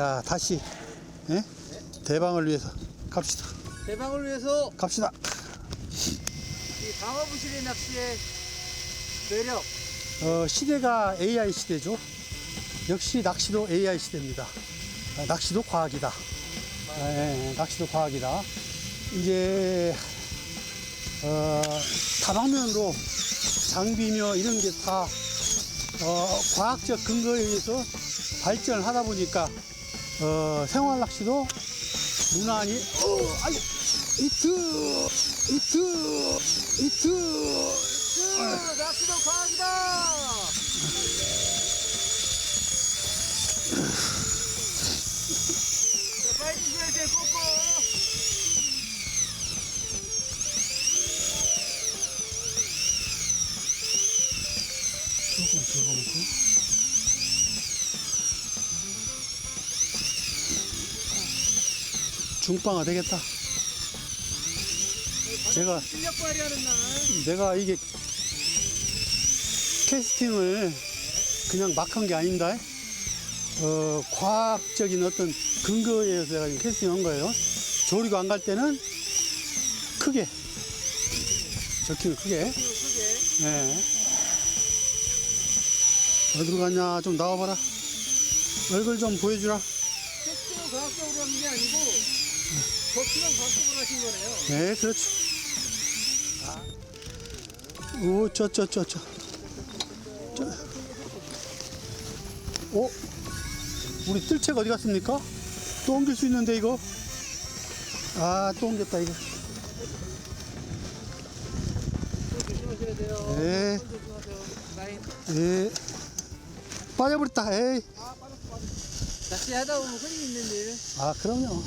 자, 다시 예? 대방을 위해서 갑시다. 대방을 위해서 갑시다. 이 방어부실의 낚시의 매력 어, 시대가 AI 시대죠. 역시 낚시도 AI 시대입니다. 아, 낚시도 과학이다. 예, 낚시도 과학이다. 이제 어, 다방면으로 장비며 이런 게다 어, 과학적 근거에 의해서 발전을 하다 보니까 어, 생활 낚시도 무난히 어, 아이, 이트 이트 이트. 으, 낚시도 과학이다! 자, 빨리 줘야 돼 꼬꼬. 조금 중빵아 되겠다 제가 내가 이게 캐스팅을 그냥 막 한 게 아닙니다 어, 과학적인 어떤 근거에 의해서 내가 지금 캐스팅 한 거예요 조리고 안 갈 때는 크게 적히는 크게 네. 어디로 갔냐? 좀 나와봐라. 얼굴 좀 보여주라. 캐스팅을 과학적으로 하는 게 아니고 버티면 과학적으로 하신 거네요 네, 그렇죠. 오, 저, 저, 저, 저. 저. 오, 우리 뜰채가 어디 갔습니까? 또 옮길 수 있는데, 이거? 아, 또 옮겼다, 이거. 조심하셔야 돼요 네. 손 조심하세요 라인 예. 빠져버렸다, 에이. 낚시 하다 보면 흔히 있는 일 아, 그럼요.